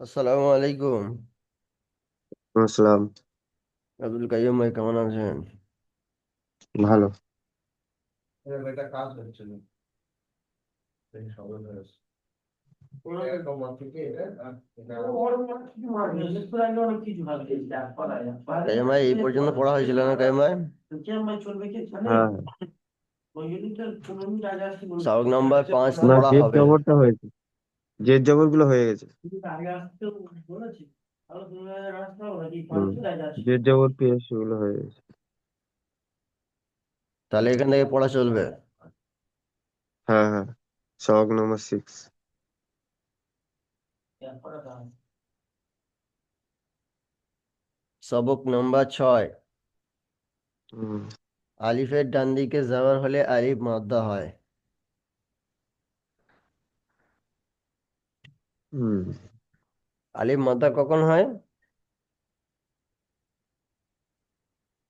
আসসালামু আলাইকুম। আসসালাম। আব্দুল কাইয়ুম ভাই কেমন আছেন? ভালো। কাজ হচ্ছিল। ভাই এই পর্যন্ত পড়া হয়েছিল না কাইয়ুম ভাই? হ্যাঁ। নম্বর পাঁচ পড়া হবে। জবরটা হয়েছে। জেদ জবরগুলো হয়ে গেছে হুম। জেদ জবর পেশ সেগুলো হয়ে গেছে। তাহলে এখান থেকে পড়া চলবে? হ্যাঁ হ্যাঁ। সহগ নম্বর সিক্স সবক নম্বর ছয়। হুম। আলিফের ডান দিকে যাওয়ার হলে আলিফ মাদ্দা হয়। হুম। আলিফ মাদ্দা কখন হয়?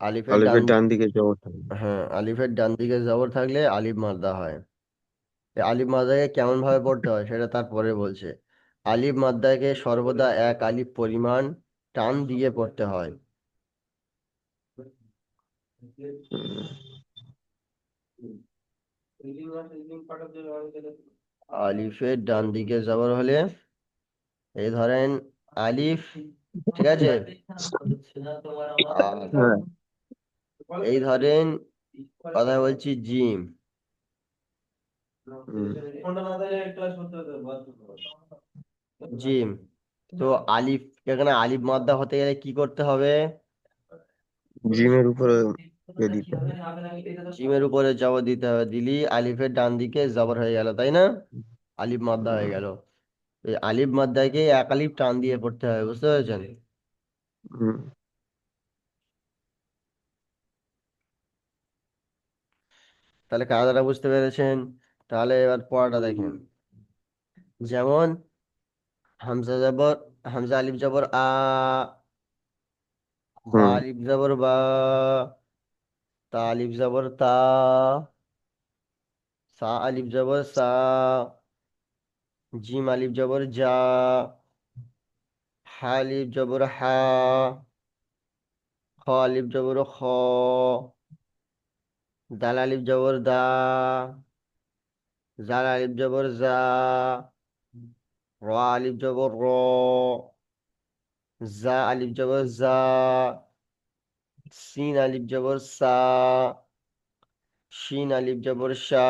আলিফের ডান আলিফের ডান দিকে জবর থাকবে হ্যাঁ আলিফের ডান দিকে জবর থাকলে আলিফ মাদ্দা হয়। এই আলিফ মাদ্দাকে কেমন ভাবে পড়তে হয় সেটা তারপরে বলছে। আলিফ মাদ্দাকে সর্বদা এক আলিফ পরিমাণ টান দিয়ে পড়তে হয়। আলিফের ডান দিকে যাবার হলে এই ধরেন আলিফ ঠিক আছে? আর হ্যাঁ। এই ধরেন কথা বলছি জিম। হুম জিম। তো আলিফ এখানে আলিফ মাদ্দা হতে গেলে কি করতে হবে? জিমের উপরে দিতে হবে। জিমের উপরে জবর দিতে হবে। দিলি আলিফের ডান দিকে জবর হয়ে গেল তাই না? আলিফ মাদ্দা হয়ে গেল। আলিফ মাদ্দাকে এক আলিফ টান দিয়ে পড়তে হবে বুঝতে পেরেছেন? হুম। তাহলে কায়দাটা বুঝতে পেরেছেন? তাহলে এবার পড়াটা দেখেন। যেমন হামজা জবর হামজা আলিফ জবর আ বা হুম। আলিফ জবর বা তা আলিফ জবর তা সা আলিফ জবর সা জিম আলিফ জবর জা হা আলিফ জবর হা খ আলিফ জবর খ দাল আলিফ জবর দা জাল আলিফ জবর জা র আলিফ জবর র জা আলিফ জবর জা সিন আলিফ জবর সা শিন আলিফ জবর শা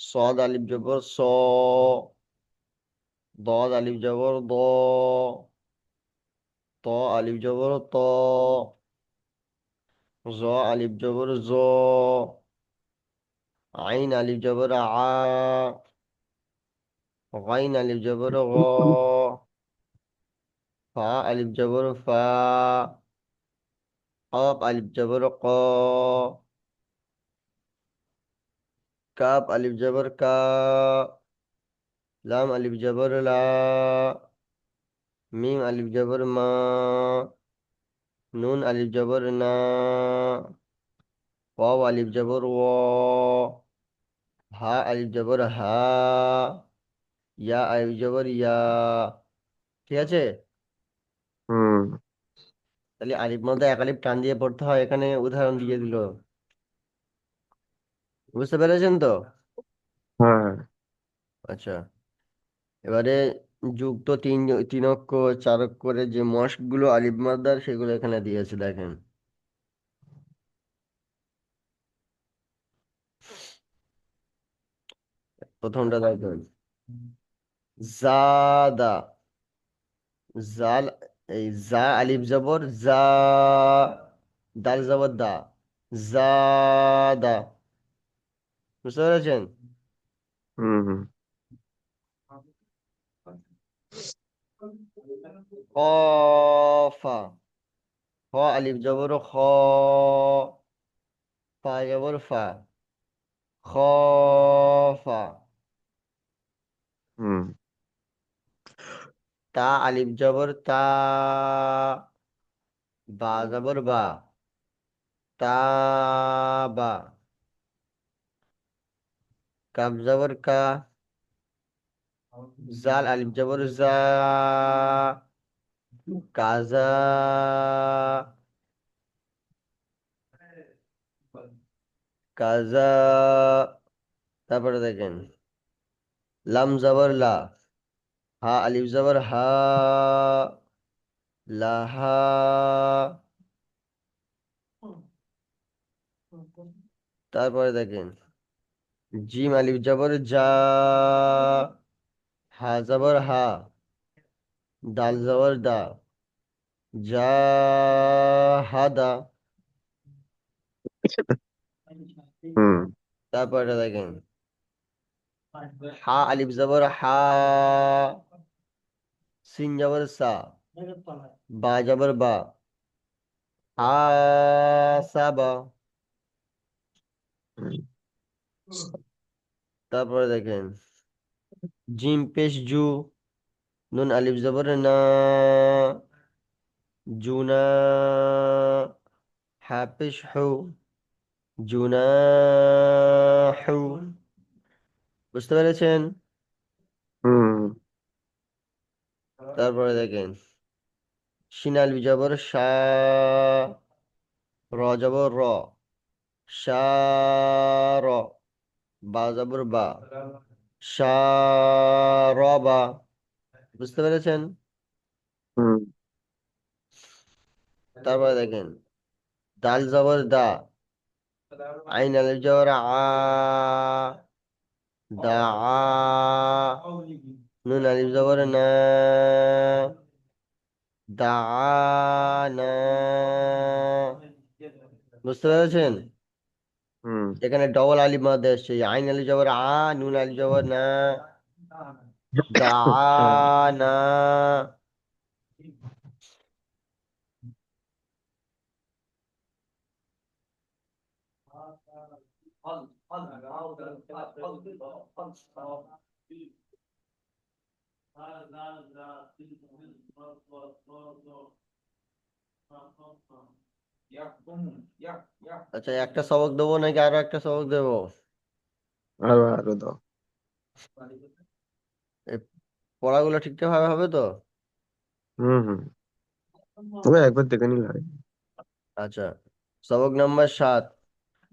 صاد ألف جبر ص ضاد ألف جبر ض طاء ألف جبر طاء زاء ألف جبر زاء عين ألف جبر عا غين ألف جبر غا فاء ألف جبر فا قاف ألف جبر قا কাপ আলিফ জবর কা লাম আলিফ জবর লা মিম আলিফ জবর মা নুন আলিফ জবর না ওয়াও আলিফ জবর ও হা আলিফ জবর হা ইয়া আলিফ জবর ইয়া ঠিক আছে? হুম। তাহলে আলিফ মধ্যে এক আলিফ টান দিয়ে পড়তে হয় এখানে উদাহরণ দিয়ে দিল। বুঝতে পেরেছেন তো? হ্যাঁ। আচ্ছা। এবারে যুক্ত তিন তিন অক্ষর চার অক্ষরের যে মস্কগুলো আলিফ মাদ্দার সেগুলো এখানে দিয়েছে দেখেন। প্রথমটা দেখেন। জাদা। জাল এই জা আলিফ জবর জা দাল জবর দা। জাদা। বুঝতে পেরেছেন হুম হুম কফা খ আলিফ জবর খ ফা জবর ফা খফা হুম তা আলিফ জবর তা বা জবর বা তা বা কাব জবর কা জাল আলিফ জবর জা কাজা কাজা তারপরে দেখেন লাম জবর লা হা আলিফ জবর হা লাহা তারপরে দেখেন জিম আলিফ জবর জা হা জবর হা দাল জবর দা জা হাদা হুম তারপরে দেখেন হা আলিফ জবর হা সিন জবর সা বা জবর বা হা সাবা তারপরে দেখেন জিম পেশ জু নুন আলিফ জবর না জুনা হা পেশ হু জুনাহু বুঝতে পেরেছেন? হুম। তারপরে দেখেন শিন আলিফ জবর শা র জবর র শা র। বা জবর বা। শা র বা। বুঝতে পেরেছেন? তারপরে দেখেন দাল জবর দা আইন আলিফ জবর আ দা আ নুন আলিফ জবর না দা না। বুঝতে পেরেছেন? হুম এখানে ডবল আলিফ মাদ এসছে আইন আলিফ জবর আ নুন আলিফ জবর না দা না আচ্ছা একটা সবক দেবো নাকি আরও একটা সবক দেবো? আরও আরও দাও। পড়াগুলো ঠিকঠাক ভাবে হবে তো? হুম হুম। তবে একবার দেখে নিলে হয়। আচ্ছা সবক নাম্বার সাত।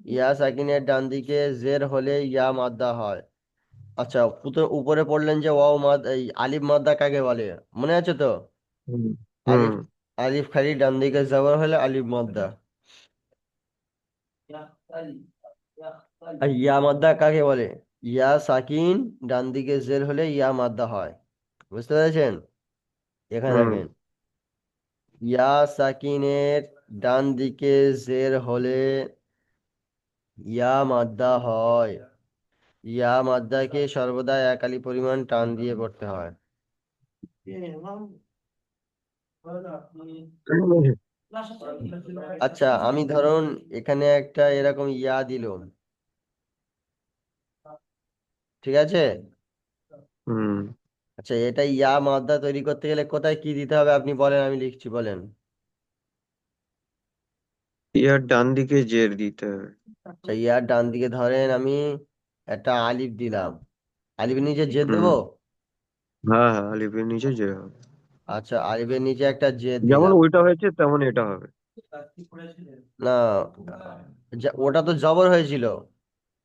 ইয়া সাকিনের ডান দিকে জের হলে ইয়া মাদ্দা হয়। আচ্ছা উপরে পড়লেন যে ওয়াও মাদ এই আলিফ মাদ্দা কাকে বলে? মনে আছে তো? হুম আলিফ হুম আলিফ খালি ডান দিকে জবর হলে আলিফ মাদ্দা। ইয়া মাদ্দা কাকে বলে? ইয়া সাকিন ডান দিকে জের হলে ইয়া মাদ্দা হয়। বুঝতে পেরেছেন? এখানে দেখেন। ইয়া সাকিনের ডান দিকে জের হলে ইয়া মাদ্দা হয়। ইয়া মাদ্দাকে সর্বদা এক আলি পরিমাণ টান দিয়ে পড়তে হয়। আচ্ছা আমি ধরুন এখানে একটা এরকম ইয়া দিলাম ঠিক আছে? হুম। আচ্ছা এটা ইয়া মাদ্দা তৈরি করতে গেলে কোথায় কি দিতে হবে আপনি বলেন আমি লিখছি বলেন। ইয়ার ডান দিকে জের দিতে হবে। আচ্ছা ইয়ার ডান দিকে ধরেন আমি একটা আলিফ দিলাম। আলিফের নিচে জের দেবো? হ্যাঁ হ্যাঁ আলিফের নিচে জের হবে। আচ্ছা আলিফের নিচে একটা জেদ যেমন দিলাম ওইটা হয়েছে তেমন এটা হবে। না। ওটা তো জবর হয়েছিল।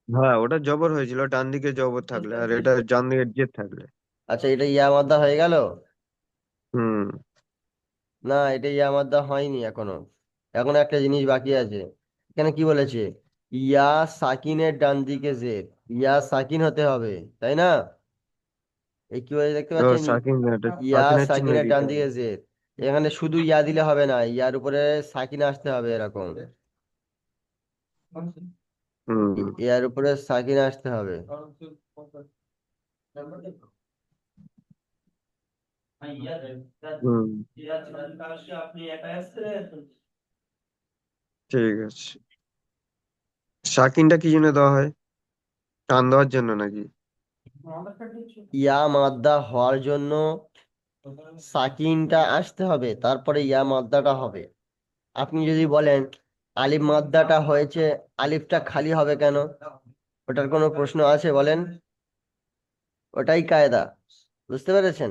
হ্যাঁ ওটা জবর হয়েছিল ডান দিকে জবর থাকলে আর এটা ডান দিকে জের থাকলে। আচ্ছা এটা ইয়া মাদ্দা হয়ে গেল? হুম। না এটা ইয়া মাদ্দা হয়নি এখনও। এখনও একটা জিনিস বাকি আছে। এখানে কি বলেছে? ইয়া সাকিনের ডান দিকে জেদ। ইয়া সাকিন হতে হবে তাই না? এই কি বলে দেখতে পাচ্ছেন সাকিন ইয়া ডান হবে দিকে জেদ এখানে শুধু ইয়া দিলে হবে না ইয়ার উপরে সাকিন আসতে হবে এরকম। ইয়ার উপরে সাকিন আসতে হবে। হুম। ঠিক আছে। সাকিনটা কি জন্য দেওয়া হয়? টান দেওয়ার জন্য নাকি? ইয়া মাদ্দা হওয়ার জন্য সাকিনটা আসতে হবে তারপরে ইয়া মাদ্দাটা হবে। আপনি যদি বলেন আলিফ মাদ্দাটা হয়েছে আলিফটা খালি হবে কেন? ওটার কোনো প্রশ্ন আছে বলেন? ওটাই কায়দা বুঝতে পেরেছেন?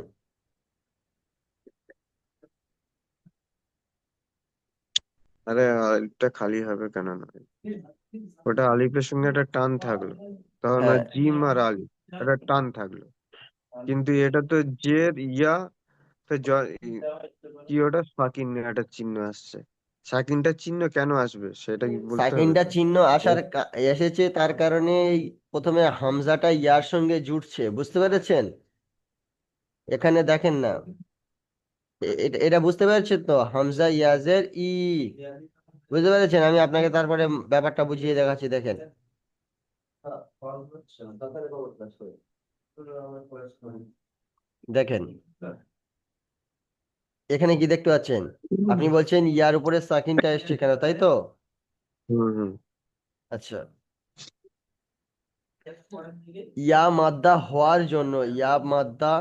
আরে আলিফটা খালি হবে কেন? না ওটা আলিফের সঙ্গে একটা টান থাকল। তখন হ্যাঁ। জিম আর আলিফ। একটা টান থাকল। কিন্তু এটা তো জের ইয়া তো জ- কি ওটা? সাকিন একটা চিহ্ন আসছে। সাকিনটা চিহ্ন কেন আসবে? সেটা কি বলতে হবে? সাকিনটা তো চিহ্ন আসার কা- এসেছে তার কারণে এই প্রথমে হামজাটা ইয়ার সঙ্গে জুটছে বুঝতে পেরেছেন? এখানে দেখেন না। এটা বুঝতে পেরেছেন তো? হামজা ইয়াজের ই। বুঝতে পেরেছেন? আমি আপনাকে তারপরে ব্যাপারটা বুঝিয়ে দেখাচ্ছি দেখেন। দেখেন এখানে কি দেখতে পাচ্ছেন? আপনি বলছেন ইয়ার উপরে সাকিনটা এসছে কেন তাই তো? আচ্ছা। ইয়া মাদ্দা হওয়ার জন্য ইয়া মাদ্দা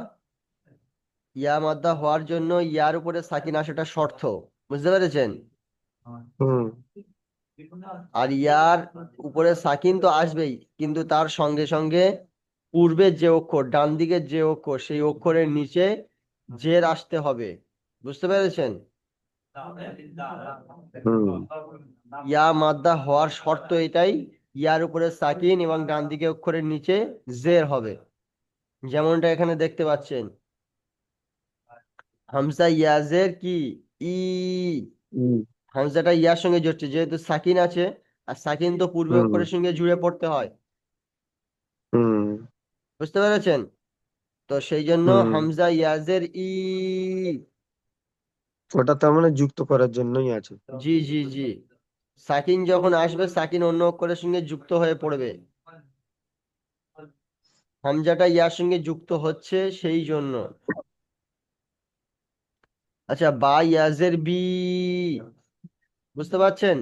ইয়া মাদ্দা হওয়ার জন্য ইয়ার উপরে সাকিন আসাটা শর্ত বুঝতে পেরেছেন? হুম। আর ইয়ার উপরে সাকিন তো আসবেই কিন্তু তার সঙ্গে সঙ্গে পূর্বের যে অক্ষর ডান দিকের যে অক্ষর সেই অক্ষরের নিচে জের আসতে হবে। বুঝতে পেরেছেন? ইয়া মাদ্দা হওয়ার শর্ত এটাই ইয়ার উপরে সাকিন এবং ডান দিকে অক্ষরের নিচে জের হবে। যেমনটা এখানে দেখতে পাচ্ছেন। হামসা ইয়াজের কি? ই। হামজাটা ইয়ার সঙ্গে জড়ছে যেহেতু সাকিন আছে আর সাকিন তো পূর্বে হুম। অক্ষরের সঙ্গে জুড়ে পড়তে হয়। হুম। বুঝতে পেরেছেন? তো সেই জন্য হুম। হামজা ইয়াজের ই ওটা তার মানে যুক্ত করার জন্যই আছে। জি জি জি। সাকিন যখন আসবে সাকিন অন্য অক্ষরের সঙ্গে যুক্ত হয়ে পড়বে। হামজাটা ইয়ার সঙ্গে যুক্ত হচ্ছে সেই জন্য। আচ্ছা বা ইয়াজের বি। বুঝতে পারছেন?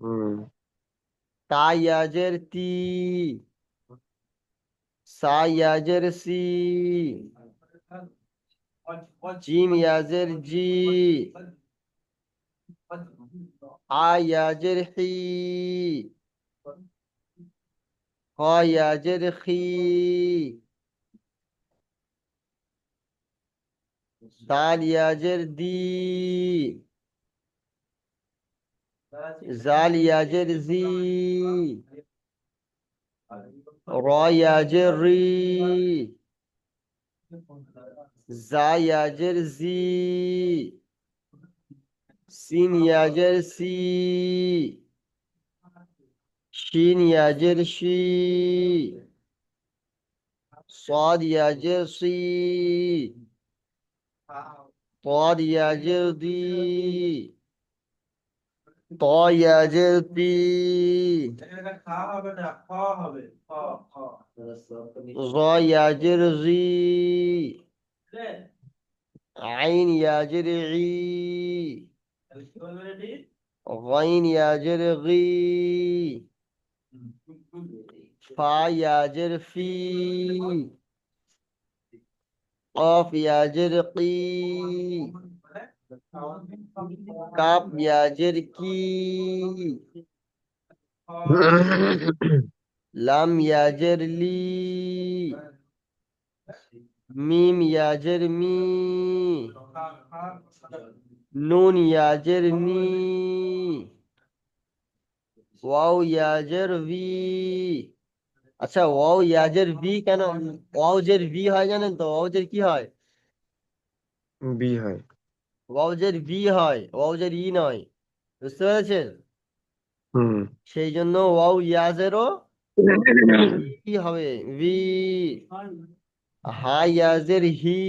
হুম। তা ইয়াজের তি। সা ইয়াজের সি। জিম ইয়াজের জি। আ ইয়াজের হি। হ ইয়াজের খি। দাল ইয়াজের দি। زال يجر زي را يجر ري زا يجر زي سين يجر سي شين يجر شي صاد يجر صي طاد يجر دي ইয়াজের দি ত ইয়াজের তি জ ইয়াজের জি আইন ইয়াজের ই غين ياجر غي فا ياجر في قاف ياجر قي كاف ياجر كي لام ياجر لي ميم ياجر مي নুন ইয়াজের নি ওয়াও ইয়াজের ভি আচ্ছা ওয়াও ইয়াজের ভি কেন ওয়াও জের ভি হয় জানেন তো ওয়াও জের কি হয় বি হয় ওয়াও জের ভি হয় ওয়াও জের ই নয়। বুঝতে পেরেছেন? সেই জন্য ওয়াও ইয়াজেরও কি হবে ভি। হা ইয়াজের হি।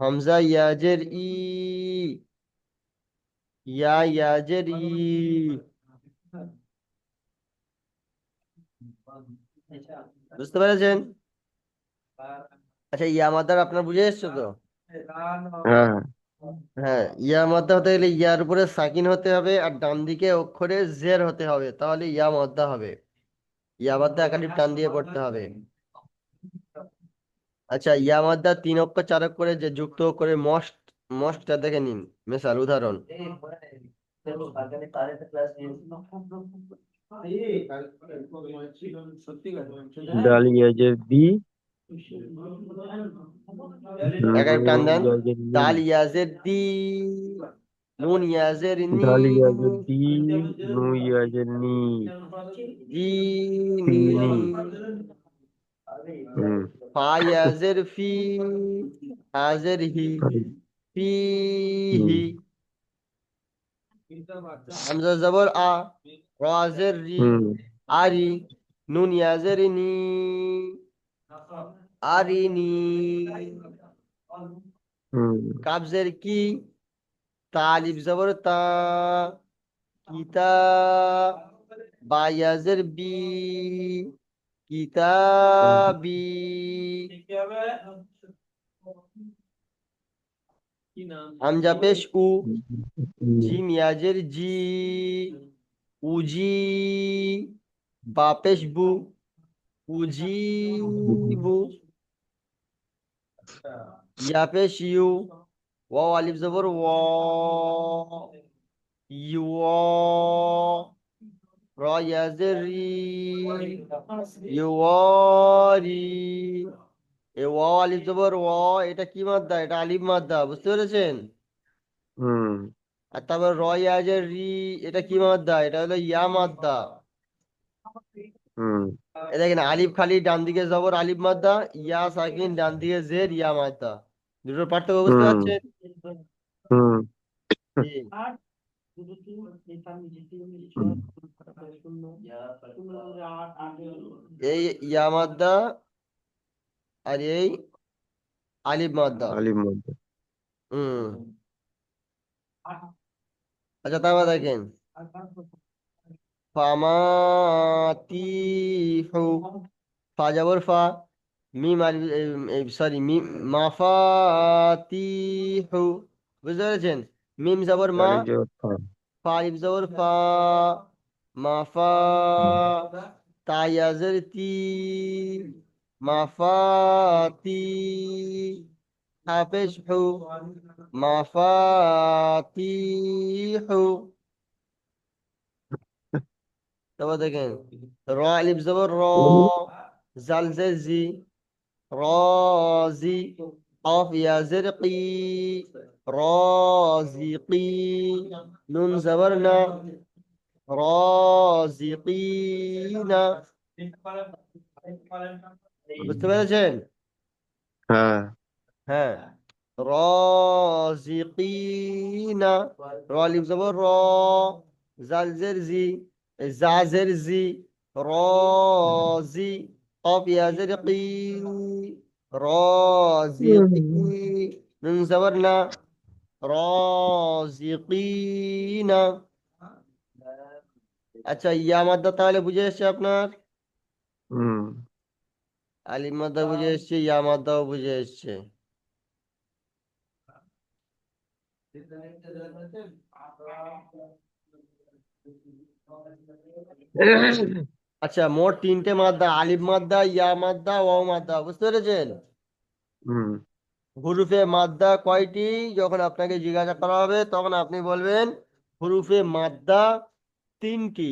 হামজা ইয়াজের ই। ইয়া ইয়াজের ই। বুঝতে পেরেছেন? আচ্ছা ইয়া মাদার আপনার বুঝে এসছো তো? হ্যাঁ। হ্যাঁ ইয়া মাদ্দা হতে গেলে ইয়ার উপরে সাকিন হতে হবে আর ডান দিকে অক্ষরে জের হতে হবে তাহলে ইয়া মাদ্দা হবে। ইয়া মাদ্দা একাধিক টান দিয়ে পড়তে হবে। আচ্ছা ইয়া মাদ্দা তিন অক্ষর চার অক্ষরে যে যুক্ত করে মস্ট মস্টটা দেখে নিন মিসাল উদাহরণ। ডাল ইয়াজের দি এক এক টান দেন নুন ইয়াজের নি দাল ইয়াজের দি নুন ইয়াজের নি ডাল ইয়াজের দি নু ইয়াজের নি জি তি নি নি হুম ফা ইয়াজের আরিনি। কাবজের কি? তালিব জবর তা। কিতা। বায়াজের বি। কিতাবি হামজা পেশ উ। জিম ইয়াজের জি উজি বাপেশ বু। উজিবু ইয়া পেশ ইউ ওয়াও আলিফ জবর ওয়া ইউ র ইয়াজের রি ইউরি এ ওয়াও আলিফ জবর ওয়া এটা কি মাদ্দা? এটা আলিফ মাদ্দা বুঝতে পেরেছেন? হুম। আর তারপর র ইয়াজের রি এটা কি মাদ্দা? এটা হলো ইয়া মাদ্দা। হুম। দেখেন আলিফ খালি ডান দিকে জবর আলিফ মাদ্দা ইয়া সাকিন ডান দিকে জের ইয়া মাদ্দা। দুটোর পার্থক্য বুঝতে হুম। পারছেন? হুম। এই ইয়া মাদ্দা আর এই আলিফ মাদ্দা। আলিম মধ্যে হুম। আচ্ছা তারপর দেখেন। ফামাতিহু ফা যাবর ফা মিম আলিফ সরি মিম মাফাতিহু। বুঝতে পেরেছেন? মিম যাবর মা ফা। আলিফ যাবর ফা মাফা তায়াজের তি মাফাতি হাফেজ হু মাফাতিহু। তারপর দেখেন র আলিফ জবর র জাল জের জি রাজি قاف يا زرقي رازقي نون زبرنا رازقين বুঝতে পেরেছেন হ্যাঁ হ্যাঁ রাজিকিনা র আলিফ জবর র জাল জের জি জাজের জি রজি কবিয়াজের কি রজি নুন জবর না রাজিকিনা আচ্ছা ইয়া মাদ্দা তাহলে বুঝে এসছে আপনার হুম আলিম বুঝে এসছে ইয়া মাদ্দাও বুঝে এসছে আচ্ছা মোট তিনটে মাদ্দা আলিফ মাদ্দা ইয়া মাদ্দা ওয়াও মাদ্দা বুঝতে পেরেছেন? হুম। হুরুফে মাদ্দা কয়টি? যখন আপনাকে জিজ্ঞাসা করা হবে তখন আপনি বলবেন হুরুফে মাদ্দা তিনটি।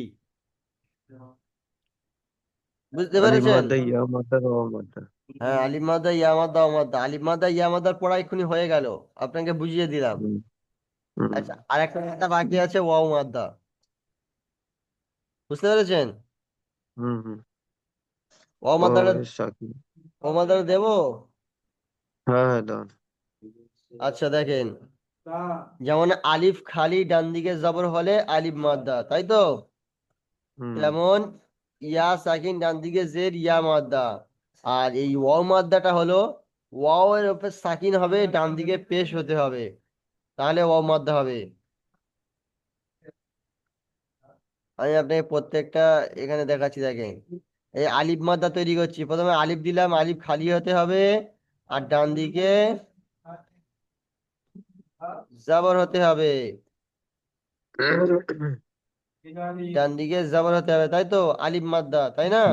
বুঝতে পেরেছেন? হ্যাঁ আলিফ মাদ্দা ইয়া মাদ্দা ওয়া মাদ্দা। আলিফ মাদ্দা ইয়া মাদ্দার পড়া এক্ষুনি হয়ে গেল। আপনাকে বুঝিয়ে দিলাম। আচ্ছা আর একটা মাদ্দা বাকি আছে ওয়াও মাদ্দা। বুঝতে পেরেছেন? হুম হুম। ও ওয়াও মাদ্দাটা দেবো? হ্যাঁ হ্যাঁ দাও আচ্ছা দেখেন। যেমন আলিফ খালি ডান দিকে জবর হলে আলিফ মাদ্দা তাই তো? হুম। যেমন ইয়া সাকিন ডান দিকে জের ইয়া মাদ্দা। আর এই ওয়াও মাদ্দাটা হলো ওয়াও এর উপর সাকিন হবে ডান দিকে পেশ হতে হবে। তাহলে ওয়াও মাদ্দা হবে। আমি আপনাকে প্রত্যেকটা এখানে দেখাচ্ছি, দেখেন। এই আলিফ মাদ্দা তৈরি করছি। প্রথমে আলিফ দিলাম, আলিফ খালি হতে হবে। আর ডান দিকে জাবর হতে হবে। ডান দিকে জাবর হতে হবে, তাই তো? আলিফ মাদ্দা তাই না?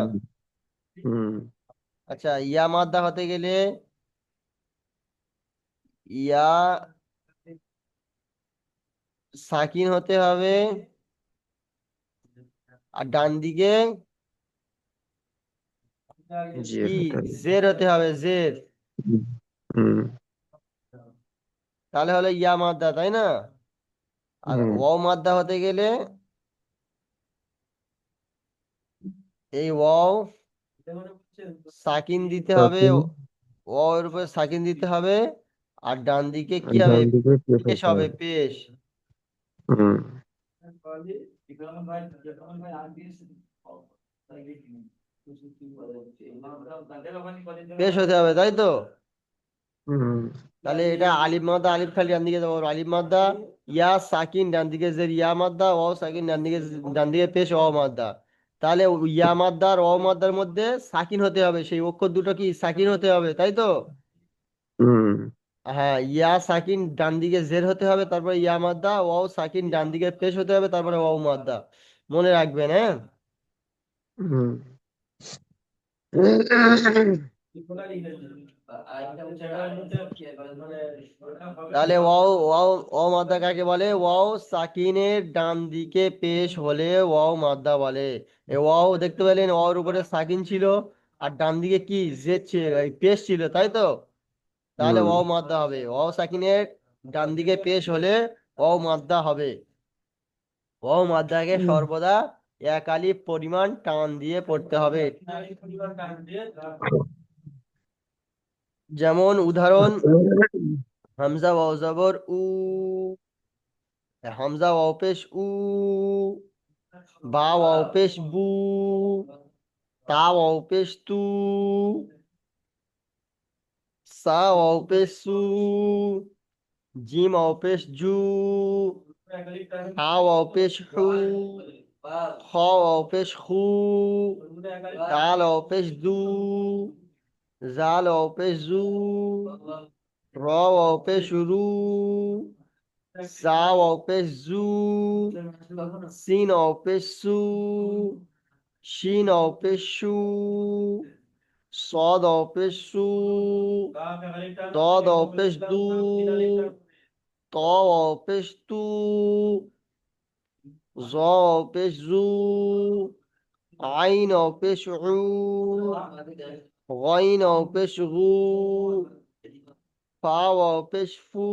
আচ্ছা ইয়া মাদ্দা হতে গেলে ইয়া সাকিন হতে হবে। আর ডান দিকে জের হতে হবে জের তাহলে হলো ইয়া মাদ্দা তাই না? আর ওয়াও মাদ্দা হতে গেলে এই ওয়াও সাকিন দিতে হবে ওয়াও এর উপরে সাকিন দিতে হবে আর ডান দিকে কি হবে? পেশ হবে পেশ পেশ হতে হবে পেশ হতে তাই তো তাহলে এটা আলিফ মাদ্দা আলিফ খালি ডান দিকে আলিফ মাদ্দা ইয়া সাকিন ডান দিকে জের ইয়া মাদ্দা ও সাকিন ডান দিকে ডান দিকে পেশ ও মাদ্দা তাহলে ইয়া ও মাদ্দার মধ্যে সাকিন হতে হবে সেই অক্ষর দুটো কি সাকিন হতে হবে তাই তো হুম হ্যাঁ ইয়া সাকিন ডান দিকে জের হতে হবে, তারপরে ইয়া মাদ্দা ও সাকিন ডান দিকে পেশ হতে হবে, তারপরে ও মাদ্দা। মনে রাখবেন হ্যাঁ? তাহলে ওয়াও ওয়াও ওয়াও মাদ্দা কাকে বলে? ওয়াও সাকিনের ডান দিকে পেশ হলে ওয়াও মাদ্দা বলে। এ ওয়াও দেখতে পেলেন, ওয়াওর উপরে সাকিন ছিল, আর ডান দিকে কি? জের ছিল পেশ ছিল, তাই তো? তাহলে ওয়াও মাদ্দা হবে। ওয়াও সাকিনের ডান দিকে পেশ হলে ওয়াও মাদ্দা হবে। ওয়াও মাদ্দাকে সর্বদা এক আলিফ পরিমাণ টান দিয়ে পড়তে হবে। যেমন উদাহরণ হামজা ওয়াও জবর উ হামজা ওয়াও পেশ উ বা ওয়াও পেশ বু তা ওয়াও পেশ তু সা ওয়াও পেশ সু জিম ওয়াও পেশ জু হা ওয়াও পেশ হু খ ওয়াও পেশ হু দাল ওয়াও পেশ দু জাল ওয়াও পেশ জু র ওয়াও পেশ রু সা ওয়াও صاد أو پیش سو أو پیش دو تا أو پیش تو زا أو پیش زو عین أو پیش عو غین أو پیش غو فا أو پیش فو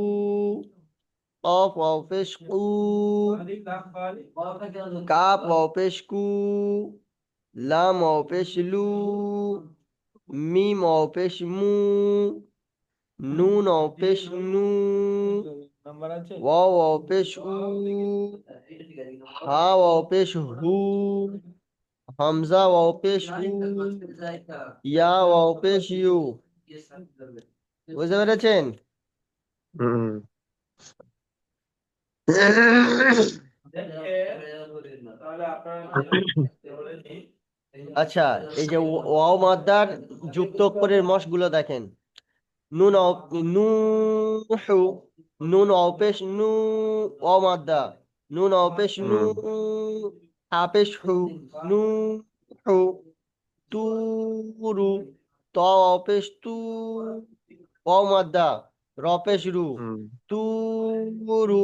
قاف أو پیش قو کاف أو پیش کو لام أو پیش لو মিম ওয়াও পেশ মু নুন ওয়াও পেশ নু ওয়াও ওয়াও পেশ উ হা ওয়াও পেশ হু হামজা ওয়াও পেশ হু ইয়া ওয়াও পেশ ইউ বুঝতে পেরেছেন হুম আচ্ছা এই যে ওয়াও মাদ্দার যুক্ত অক্ষরের মশগুলো দেখেন। নুন নু নুন অপেশ নু, ওয়াও মাদ্দা। নুন অপেশ নু হাপেশ হু, নু হু তুরু ত অপেশ তু, ওয়াও মাদ্দা। রপেশ রু তুরু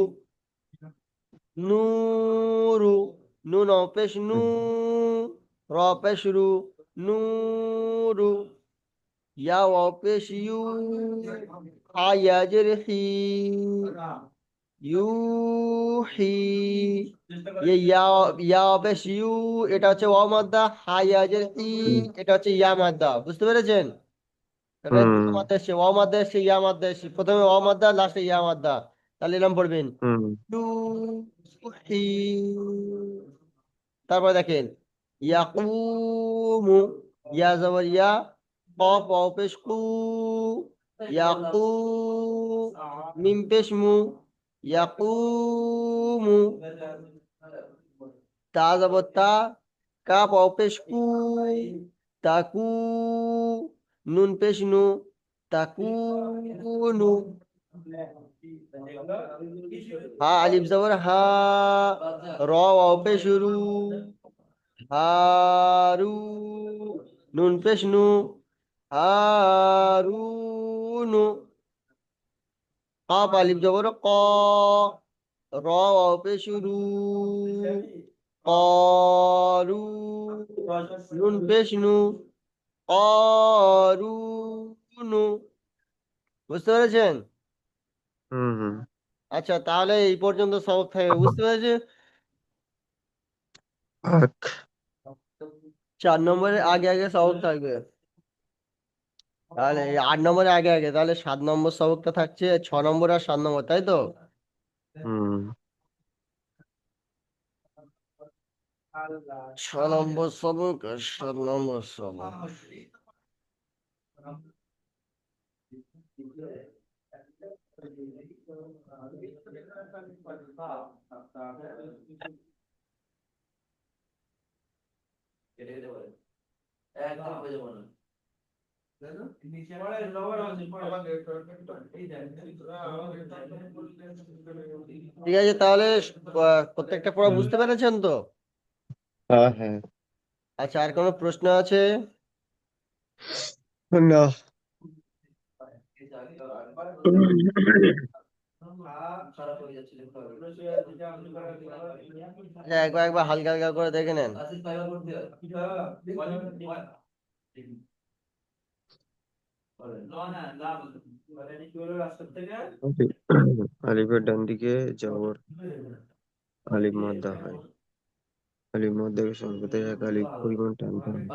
নূরু নুন অপেশ নু র পেশ শুরু নুরু ইয়া ও পেশ ইউ আয়া জের হি ইউ হি ইয়া ইয়া পেশ ইউ এটা হচ্ছে ওয়া মাদ্দা হায়া জের হি এটা হচ্ছে ইয়া মাদ্দা বুঝতে পেরেছেন মাদ্রাসে ওয়া মাদ্রাসে ইয়া মাদ্রাসে প্রথমে ওয়া মাদ্দা লাস্টে ইয়া মাদ্দা তাহলে এরকম পড়বেন। তারপর দেখেন ইয়াকুমু ইয়া জবর ইয়া কফ ওয়াও পেশ কু ইয়াকু মিম পেশ মু ইয়াকুমু তা জবর তা কাপ ওয়াও পেশ কু তাকু নুন পেশ নু তাকুনু হা আলিফ জবর হা র ওয়াও পেশ রু হারু নুন পেশ নু হারুনু কাপ আলিফ জবর ক র ওয়াও পেশ রু قالوا নুন পেশ নু অরুণু বুঝতে পেরেছেন হুম হুম আচ্ছা তাহলে এই পর্যন্ত সবক থাকবে বুঝতে পেরেছেন আখ চার নম্বরের আগে আগে সবক থাকবে। তাহলে আট নম্বরের আগে আগে তাহলে সাত নম্বর সবকটা থাকছে ছ নম্বর আর সাত নম্বর তাই তো? হুম ছ নম্বর সবক আর সাত নম্বর সবক। ঠিক আছে তাহলে প্রত্যেকটা পড়া বুঝতে পেরেছেন তো? হ্যাঁ হ্যাঁ। আচ্ছা আর কোনো প্রশ্ন আছে? না। একবার একবার হালকা হালকা করে দেখে নেন। আলিফের ডান দিকে যাওয়ার আলিফ মাদ্দা হয়। আলিফ মাদ্দাকে সর্বদাই এক আলিফ পরিমাণ টানতে হয়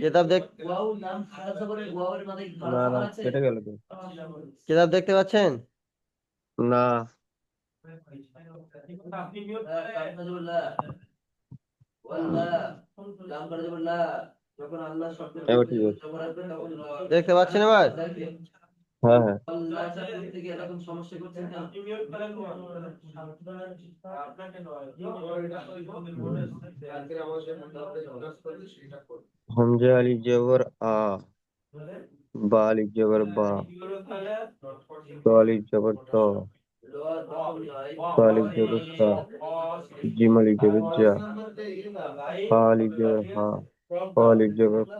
কেতাব দেখ না না কেটে গেল কেতাব দেখতে পাচ্ছেন? না। দেখতে পাচ্ছেন এবার? হ্যাঁ হ্যাঁ। হামজা আলিফ জবর আ। বা আলিফ জবর বা। তো আলিফ জবর ত। জা হা আলিফ জবর হা ক আলিফ জবর ক